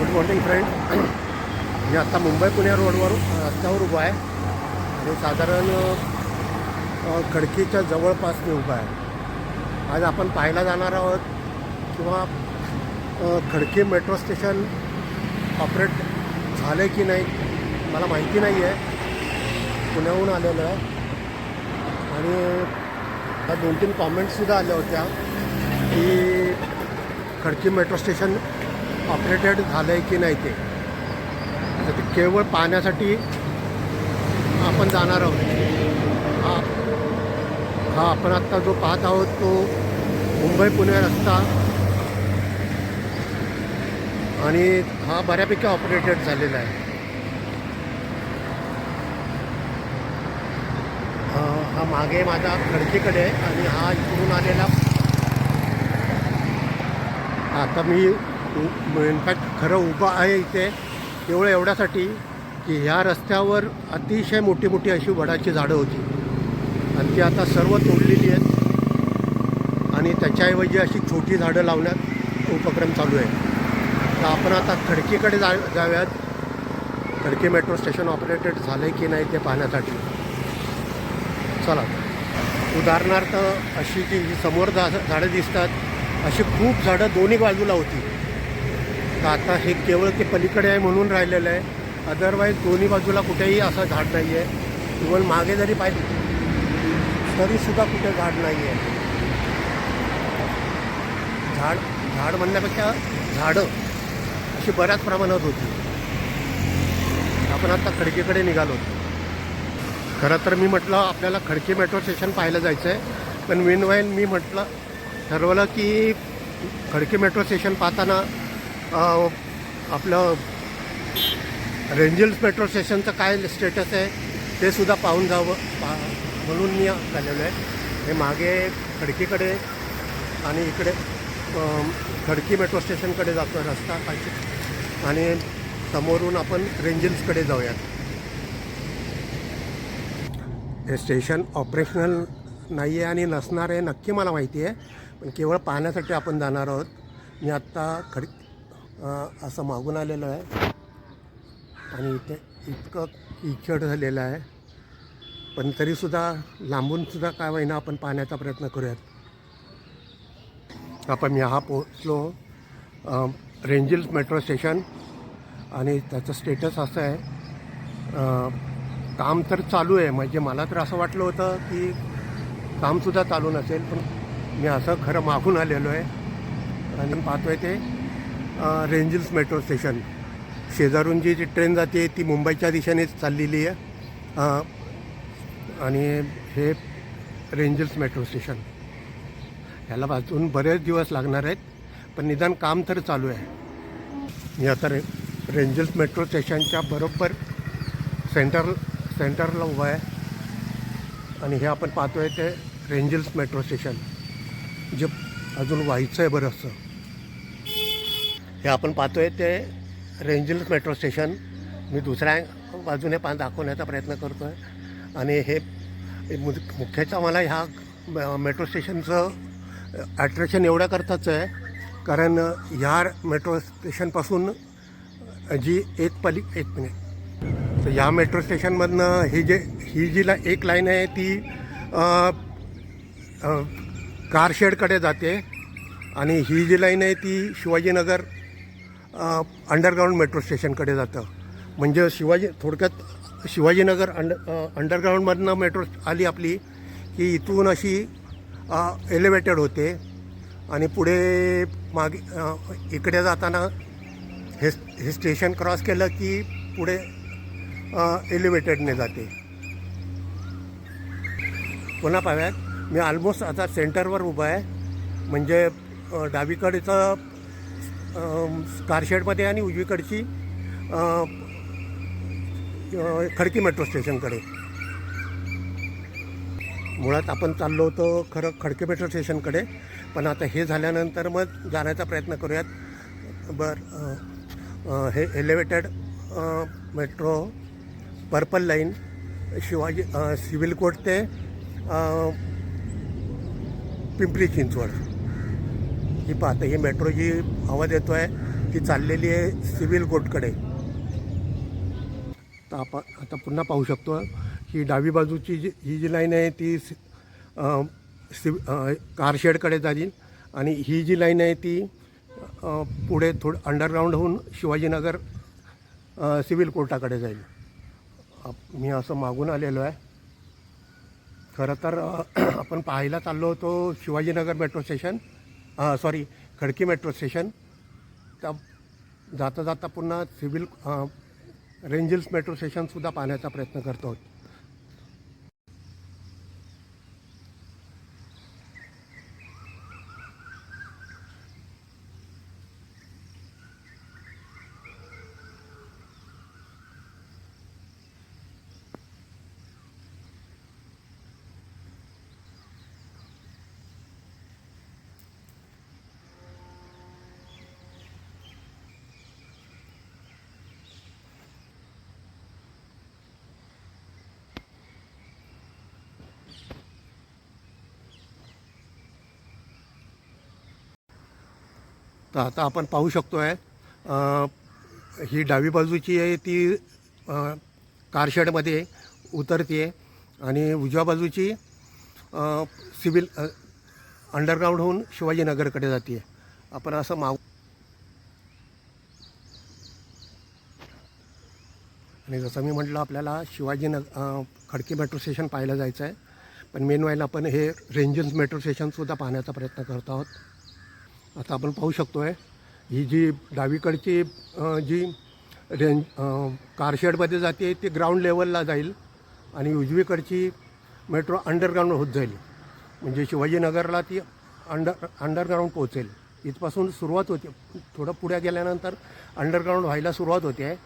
Good morning friend मी आत्ता मुंबई पुणे रोडवर रस्त्यावर उभा आहे. आणि साधारण खडकीच्या जवळपास मी उभा आहे. आज आपण पाहायला जाणार आहोत किंवा खडकी मेट्रो स्टेशन ऑपरेट झालं की नाही मला माहिती नाही आहे पुण्याहून आलेलं आहे. आणि दोन तीन कॉमेंट्ससुद्धा आल्या होत्या की खडकी मेट्रो स्टेशन ऑपरेटेड झालं आहे की नाही ते? तर ते केवळ पाहण्यासाठी आपण जाणार आहोत. हा. हा आपण आत्ता जो पाहत आहोत तो मुंबई पुणे रस्ता आणि हा बऱ्यापैकी ऑपरेटेड झालेला आहे. हा मागे माझा खडकीकडे आहे आणि हा इकडून आलेला आता मी इनफॅक्ट खरं उभं आहे इथे. केवळ एवढ्यासाठी की ह्या रस्त्यावर अतिशय मोठी मोठी अशी वडाची झाडं होती. आणि ती आता सर्व तोडलेली आहेत. आणि त्याच्याऐवजी अशी छोटी झाडं लावण्यात उपक्रम चालू आहे. तर आपण आता खडकीकडे जा जाव्यात खडकी मेट्रो स्टेशन ऑपरेटेड झालं आहे की नाही ते पाहण्यासाठी. चला. उदाहरणार्थ अशी जी समोर झा झाडं दिसतात अशी खूप झाडं दोन्ही बाजूला होती. तर आता हे केवळ ते पलीकडे आहे म्हणून राहिलेलं आहे. अदरवाईज दोन्ही बाजूला कुठेही असं झाड नाही आहे. इवन मागे जरी पाहिजे तरीसुद्धा कुठे झाड नाही आहे. झाड झाड म्हणण्यापेक्षा झाडं अशी बऱ्याच प्रमाणात होती. आपण आता खडकीकडे निघालो. खरं तर मी म्हटलं आपल्याला खडकी मेट्रो स्टेशन पाहायला जायचं आहे पण विनवाईन मी म्हटलं ठरवलं की खडकी मेट्रो स्टेशन पाहताना आपलं रेंजल्स मेट्रो स्टेशनचं काय स्टेटस आहे ते सुद्धा पाहून जावं पा म्हणून मी आलेलो आहे. हे मागे खडकीकडे आणि इकडे खडकी मेट्रो स्टेशनकडे जातो आहे रस्ता पाहिजे. आणि समोरून आपण रेंजल्सकडे जाऊयात. हे स्टेशन ऑपरेशनल नाही आहे आणि नसणार आहे नक्की मला माहिती आहे. पण केवळ पाहण्यासाठी आपण जाणार आहोत. मी आत्ता खड असं मागून आलेलो आहे. आणि इथे इतकं इचड झालेलं आहे. पण तरीसुद्धा लांबूनसुद्धा काय होईना आपण पाहण्याचा प्रयत्न करूयात. आपण मी हा पोचलो रेंजिल मेट्रो स्टेशन. आणि त्याचं स्टेटस असं आहे काम तर चालू आहे. म्हणजे मला तर असं वाटलं होतं की कामसुद्धा चालू नसेल पण मी असं खरं मागून आलेलो आहे. आणि पाहतोय ते. Range Hills metro station. शेजारून जी जी ट्रेन जाते ती मुंबईच्या दिशेनेच चाललेली आहे. आणि हे रेंजल्स मेट्रो स्टेशन. ह्याला वाचून बरेच दिवस लागणार आहेत पण निदान काम तर चालू आहे. मी आता रे रेंजल्स मेट्रो स्टेशनच्या बरोबर सेंटर सेंटरला उभा आहे. आणि हे आपण पाहतोय ते रेंजल्स मेट्रो स्टेशन. जे अजून व्हायचं आहे बरंचसं. हे आपण पाहतोय ते रेंजल मेट्रो स्टेशन. मी दुसऱ्या बाजूने पा दाखवण्याचा प्रयत्न करतो आहे आणि हे मु मुख्यतः मला ह्या मेट्रो स्टेशनचं ॲट्रॅक्शन एवढ्या करताच आहे. कारण ह्या मेट्रो स्टेशनपासून जी एक पली एक मिनिट. तर ह्या मेट्रो स्टेशनमधनं ही जे ही जी ला एक लाईन आहे ती कारशेडकडे जाते. आणि ही जी लाईन आहे ती शिवाजीनगर अंडरग्राऊंड मेट्रो स्टेशनकडे जातं. म्हणजे शिवाजी थोडक्यात शिवाजीनगर अंड अंडरग्राऊंडमधनं मेट्रो आली आपली की इथून अशी एलिव्हेटेड होते. आणि पुढे मागे इकडे जाताना हे हे स्टेशन क्रॉस केलं की पुढे एलिव्हेटेडने जाते. पुन्हा पाहूयात. मी ऑलमोस्ट आता सेंटरवर उभा आहे. म्हणजे डावीकडचं कारशेडमध्ये आणि उजवीकडची खडकी मेट्रो स्टेशनकडे. मुळात आपण चाललो होतो खरं खडके मेट्रो स्टेशनकडे पण आता हे झाल्यानंतर मग जाण्याचा प्रयत्न करूयात. बरं हे elevated metro purple line Shivaji civil court ते पिंपरी चिंचवड. ही पाहता ही मेट्रो जी आवाज येतो आहे ती चाललेली आहे सिव्हिल कोर्टकडे. तर आपण आता पुन्हा पाहू शकतो ही डावी बाजूची जी ही जी लाईन आहे ती सि- सिव कारशेडकडे जाईल आणि ही जी लाईन आहे ती पुढे थोडं अंडरग्राऊंड होऊन शिवाजीनगर सिव्हिल कोर्टाकडे जाईल. मी असं मागून आलेलो आहे. खरं तर आपण पाहायला चाललो होतो Shivajinagar metro station sorry Khadki metro station त्या जाता जाता पुन्हा सिव्हिल रेंजिल्स मेट्रो स्टेशनसुद्धा पाहण्याचा प्रयत्न करतो. तर आता आपण पाहू शकतो आहे ही डावी बाजूची आहे ती कारशेडमध्ये उतरते आहे आणि उजव्या बाजूची सिव्हिल अंडरग्राऊंड होऊन शिवाजीनगरकडे जाते आपण असं माग आणि जसं मी म्हटलं आपल्याला शिवाजीनग खडकी मेट्रो स्टेशन पाहायला जायचं आहे. पण मेन व्हायला आपण हे रेंजन्स मेट्रो स्टेशनसुद्धा पाहण्याचा प्रयत्न करत आहोत. आता आपण पाहू शकतो आहे ही जी डावीकडची जी रेंज कारशेडमध्ये जाते ती ग्राउंड लेवलला जाईल आणि उजवीकडची मेट्रो अंडरग्राऊंड होत जाईल. म्हणजे शिवाजीनगरला ती अंडर अंडरग्राऊंड पोहोचेल. इथपासून सुरुवात होते. थोडं पुढे गेल्यानंतर अंडरग्राऊंड व्हायला सुरुवात होते. आहे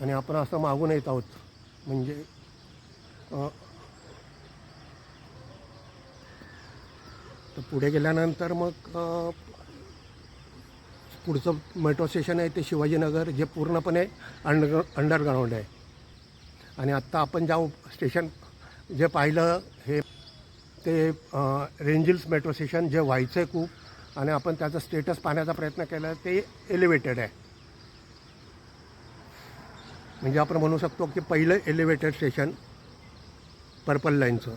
आणि आपण असं मागून येत आहोत. म्हणजे तर पुढे गेल्यानंतर मग पुढचं मेट्रो स्टेशन आहे ते शिवाजीनगर जे पूर्णपणे अंडर अंडरग्राऊंड आहे. आणि आत्ता आपण ज्या स्टेशन जे पाहिलं हे ते रेंजिल्स मेट्रो स्टेशन जे व्हायचं आहे खूप आणि आपण त्याचं स्टेटस पाहण्याचा प्रयत्न केला ते एलिव्हेटेड आहे. म्हणजे आपण म्हणू शकतो की पहिलं एलिव्हेटेड स्टेशन पर्पल लाईनचं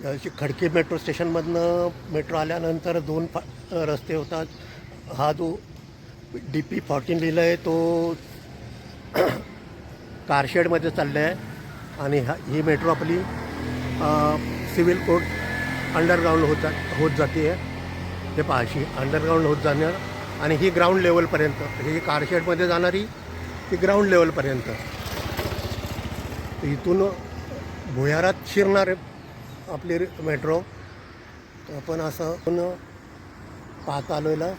खडकी मेट्रो स्टेशनमधनं मेट्रो आल्यानंतर दोन फा रस्ते होतात. हा जो डी पी फॉर्टीन लिहिलं आहे तो कारशेडमध्ये चालला आहे आणि हा ही मेट्रो आपली सिव्हिल कोर्ट अंडरग्राऊंड होत जा होत जाते. आहे ते पहाशी अंडरग्राऊंड होत जाणार आणि ही ग्राउंड लेवलपर्यंत ही कारशेडमध्ये जाणारी ही ग्राउंड लेवलपर्यंत इथून भुयारात शिरणार आपली मेट्रो आपण असं पण पाहत आलेलं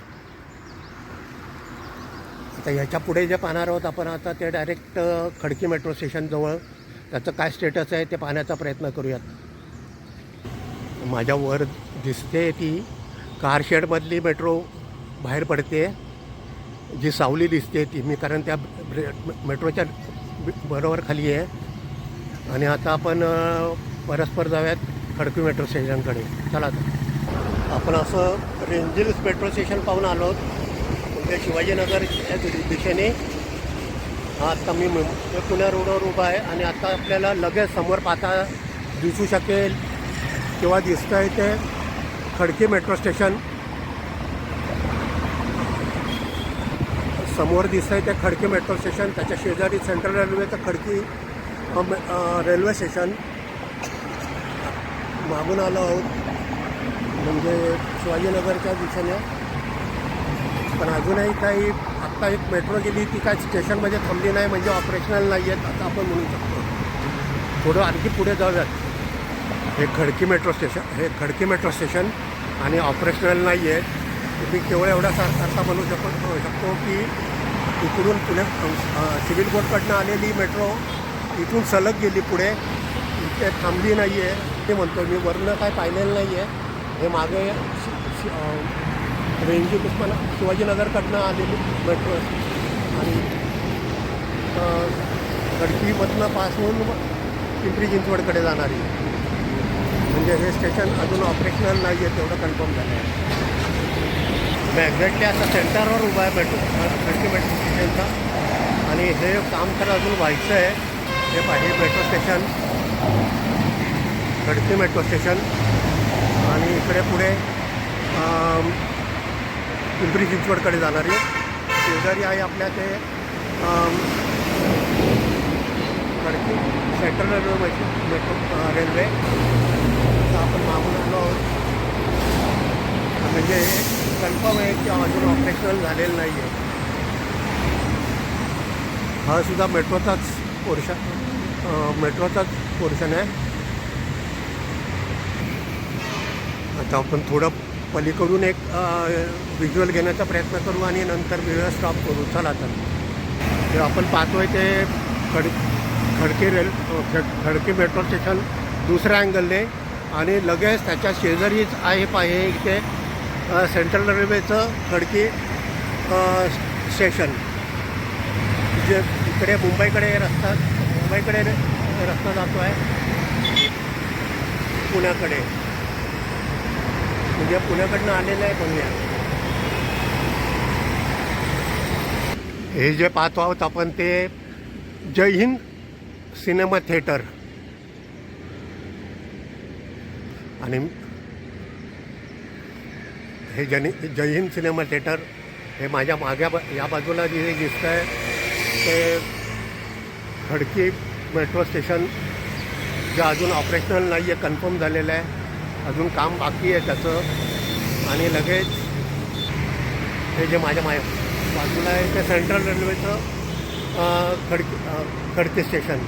आता ह्याच्या पुढे जे पाहणार आहोत आपण आता ते डायरेक्ट खडकी मेट्रो स्टेशनजवळ त्याचं काय स्टेटस आहे ते पाहण्याचा प्रयत्न करूयात. माझ्या वर दिसते ती कारशेडमधली मेट्रो बाहेर पडते. जी सावली दिसते ती मी कारण त्या मेट्रोच्या बरोबर खाली आहे. आणि आता आपण परस्पर जाऊयात. खडकी मेट्रो स्टेशनकडे. चला तर आपण असं रेंजिल्स मेट्रो स्टेशन पाहून आलो आहोत. म्हणजे शिवाजीनगर या दिशेने. हा आत्ता मी पुण्या रोडवर उभा आहे आणि आता आपल्याला लगेच समोर पाहता दिसू शकेल किंवा दिसतं आहे ते खडकी मेट्रो स्टेशन. समोर दिसतं आहे ते खडकी मेट्रो स्टेशन. त्याच्या शेजारी सेंट्रल रेल्वेचं खडकी रेल्वे स्टेशन. मागून आलो आहोत. म्हणजे शिवाजीनगरच्या दिशेने. पण अजूनही काही आत्ता एक मेट्रो गेली ती काय स्टेशनमध्ये थांबली नाही म्हणजे ऑपरेशनल नाही आहेत असं आपण म्हणू शकतो. थोडं आणखी पुढे जाऊयात. हे खडकी मेट्रो स्टेशन हे खडकी मेट्रो स्टेशन आणि ऑपरेशनल नाही आहे तुम्ही केवळ एवढा सारखा म्हणू शकतो शकतो की इकडून पुणे सिव्हिल कोर्टकडनं आलेली मेट्रो इथून सलग गेली पुढे. ते थांबली नाही आहे ते म्हणतो मी वरनं काय पाहिलेलं नाही आहे हे मागे रेंजी उस्मान शिवाजीनगरकडनं आलेली मेट्रो आणि अं, खडकीमधनं पास होऊन पिंपरी चिंचवडकडे जाणारी. म्हणजे हे स्टेशन अजून ऑपरेशनल नाही आहे तेवढं कन्फर्म झालं आहे मी एक्झॅक्टली आता सेंटरवर उभा आहे मेट्रो खडकी मेट्रो स्टेशनचा आणि हे काम तर अजून व्हायचं आहे हे पाहिजे metro station Khadki metro station. आणि इकडे पुढे पिंपरी चिंचवडकडे जाणारी शेजारी आहे आपल्या ते अम, खडकी सेंट्रल रेल्वे मेट्रो अ, रेल्वे. आपण मागून आलो आहोत. म्हणजे हे कन्फर्म आहे की अजून ऑपरेशनल झालेलं नाही आहे हा सुद्धा मेट्रोचाच पोर्शन. मेट्रोचाच पोर्शन आहे. आता आपण थोडं पलीकडून एक व्हिज्युअल घेण्याचा प्रयत्न करू आणि नंतर वेगळं स्टॉप करू. चला तर जे आपण पाहतोय ते खड Khadki rail Khadki metro station दुसऱ्या अँगलने आणि लगेच त्याच्या शेजारीच आहे पाहिजे इथे सेंट्रल रेल्वेचं खडकी स्टेशन जे इकडे मुंबईकडे रस्ता मुंबईकडे रस्ता जातो आहे. पुण्याकडे. म्हणजे पुण्याकडनं आलेलं आहे पुण्या हे जे पाहतो आहोत आपण ते जय हिंद सिनेमा थिएटर. आणि हे जनी जय हिंद सिनेमा थिएटर हे माझ्या माग्या या बाजूला जे दिसतं आहे ते खडकी मेट्रो स्टेशन जे अजून ऑपरेशनल नाही आहे कन्फर्म झालेलं आहे. अजून काम बाकी आहे त्याचं. आणि लगेच हे जे माझ्या माय बाजूला आहे ते सेंट्रल रेल्वेचं खडकी खडकी स्टेशन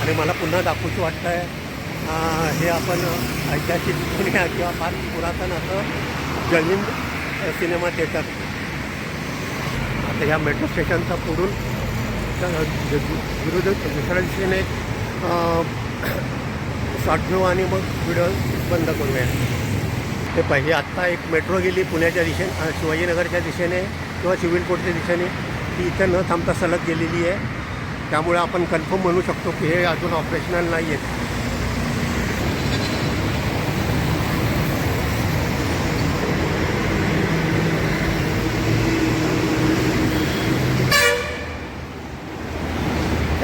आणि मला पुन्हा दाखवूशी वाटतं आहे हे आपण ऐतिहासिक जुन्या किंवा फार पुरातन असं जलिंद सिनेमा थिएटर आता ह्या मेट्रो स्टेशनचा पुढून विरोधक विरुद्ध दुसऱ्या दिशेने शॉर्ट घेऊ आणि मग व्हिडिओ बंद करूया ते पाहिजे आत्ता एक मेट्रो गेली पुण्याच्या दिशेने शिवाजीनगरच्या दिशेने किंवा सिव्हिल कोर्टच्या दिशेने ती इथं न थांबता सलग गेलेली आहे. त्यामुळे आपण कन्फर्म म्हणू शकतो की हे अजून ऑपरेशनल नाही आहेत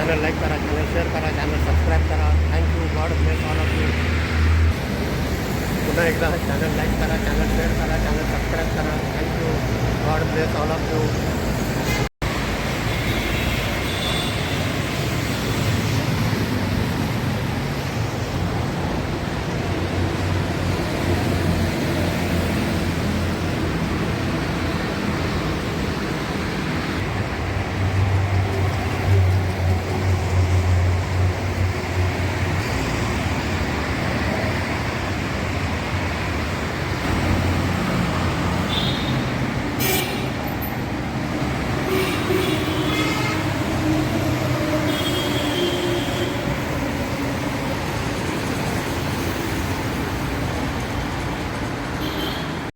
चॅनल लाईक करा चॅनल शेअर करा चॅनल सबस्क्राईब करा. Thank you God bless all of you पुन्हा एकदा चॅनल लाईक करा चॅनल शेअर करा चॅनल सबस्क्राईब करा. Thank you God bless all of you